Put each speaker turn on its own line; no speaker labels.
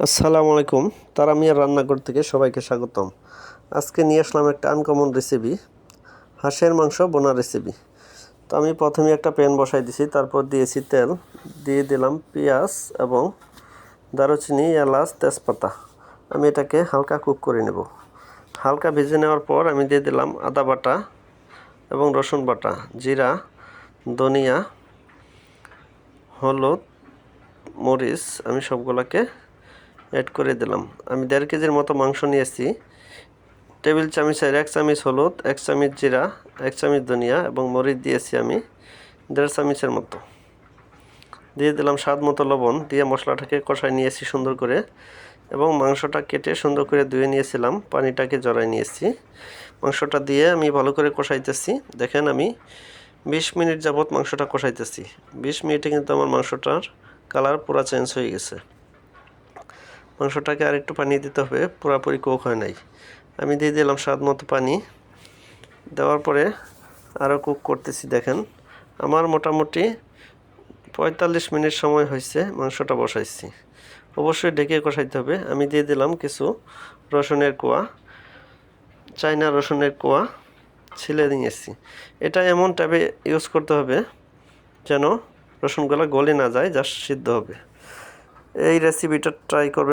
আসসালামু আলাইকুম। তারা মিয়ার রান্নাঘর থেকে সবাইকে স্বাগতম। আজকে নিয়ে আসলাম একটা আনকমন রেসিপি হাঁসের মাংস বোনা রেসিপি তো আমি প্রথমে একটা প্যান বসাই দিছি, তারপর দিয়েছি তেল, দিয়ে দিলাম পেঁয়াজ এবং দারুচিনি, এলাচ, তেজপাতা। আমি এটাকে হালকা কুক করে নেব। হালকা ভেজে নেওয়ার পর আমি দিয়ে দিলাম আদা বাটা এবং রসুন বাটা, জিরা, ধনিয়া, হলুদ, মরিচ, আমি সবগুলোকে অ্যাড করে দিলাম। আমি দেড় কেজির মতো মাংস নিয়েছি। টেবিল চামচের এক চামচ হলুদ, এক চামচ জিরা, এক চামচ ধনিয়া এবং মরিচ দিয়েছি আমি দেড় চামচের মতো। দিয়ে দিলাম স্বাদ মতো লবণ, দিয়ে মশলাটাকে কষাই নিয়েছি সুন্দর করে এবং মাংসটা কেটে সুন্দর করে ধুয়ে নিয়েছিলাম, পানিটাকে জড়াই নিয়েছি। মাংসটা দিয়ে আমি ভালো করে কষাইতেছি। দেখেন আমি বিশ মিনিট যাবৎ মাংসটা কষাইতেছি। বিশ মিনিটে কিন্তু আমার মাংসটার কালার পুরা চেঞ্জ হয়ে গেছে। মাংসটাকে আরেকটু পানি দিতে হবে, পুরোপুরি কোক হয় নাই। আমি দিয়ে দিলাম স্বাদ মতো পানি। দেওয়ার পরে আরও কুক করতেছি, দেখেন। আমার মোটামুটি পঁয়তাল্লিশ মিনিট সময় হয়েছে মাংসটা বসাইছি। অবশ্যই ঢেকে কষাইতে হবে। আমি দিয়ে দিলাম কিছু রসুনের কোয়া চাইনা রসুনের কোয়া ছিলে নিয়েছি। এটা এমন টাইপে ইউজ করতে হবে যেন রসুনগুলো গলে না যায় যা সিদ্ধ হবে। এই রেসিপিটা ট্রাই করবে